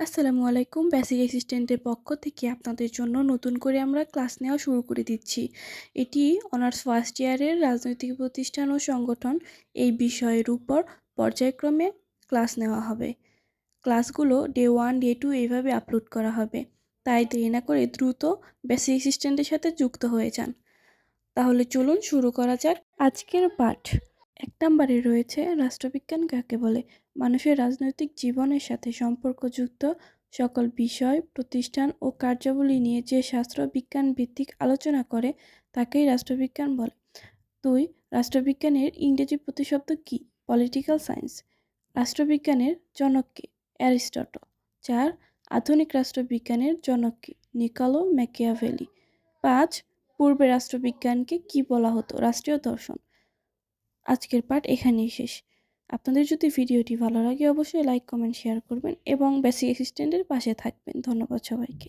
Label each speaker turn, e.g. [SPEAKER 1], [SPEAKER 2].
[SPEAKER 1] আসসালামু আলাইকুম বেসিক অ্যাসিস্ট্যান্টের পক্ষ থেকে আপনাদের জন্য নতুন করে আমরা ক্লাস নেওয়া শুরু করে দিচ্ছি। এটি অনার্স ফার্স্ট ইয়ারের রাজনৈতিক প্রতিষ্ঠান ও সংগঠন এই বিষয়ের উপর পর্যায়ক্রমে ক্লাস নেওয়া হবে। ক্লাসগুলো ডে ওয়ান, ডে টু এইভাবে আপলোড করা হবে। তাই দেরি না করে দ্রুত বেসিক অ্যাসিস্ট্যান্টের সাথে যুক্ত হয়ে যান। তাহলে চলুন শুরু করা যাক আজকের পাঠ। এক নম্বরে রয়েছে রাষ্ট্রবিজ্ঞান কাকে বলে? মানুষের রাজনৈতিক জীবনের সাথে সম্পর্কযুক্ত সকল বিষয়, প্রতিষ্ঠান ও কার্যাবলী নিয়ে যে শাস্ত্র বিজ্ঞান ভিত্তিক আলোচনা করে, তাকেই রাষ্ট্রবিজ্ঞান বলে। দুই, রাষ্ট্রবিজ্ঞানের ইংরেজি প্রতিশব্দ কী? Political science. রাষ্ট্রবিজ্ঞানের জনক কে? অ্যারিস্টটল। চার, আধুনিক রাষ্ট্রবিজ্ঞানের জনক কে? নিকালো ম্যাকিয়াভেলি। পাঁচ, পূর্বে রাষ্ট্রবিজ্ঞানকে কি বলা হতো? রাষ্ট্রীয় দর্শন। আজকের পাঠ এখানেই শেষ। আপনাদের যদি ভিডিওটি ভালো লাগে, অবশ্যই লাইক, কমেন্ট, শেয়ার করবেন এবং বেসিক অ্যাসিস্ট্যান্টের পাশে থাকবেন। ধন্যবাদ সবাইকে।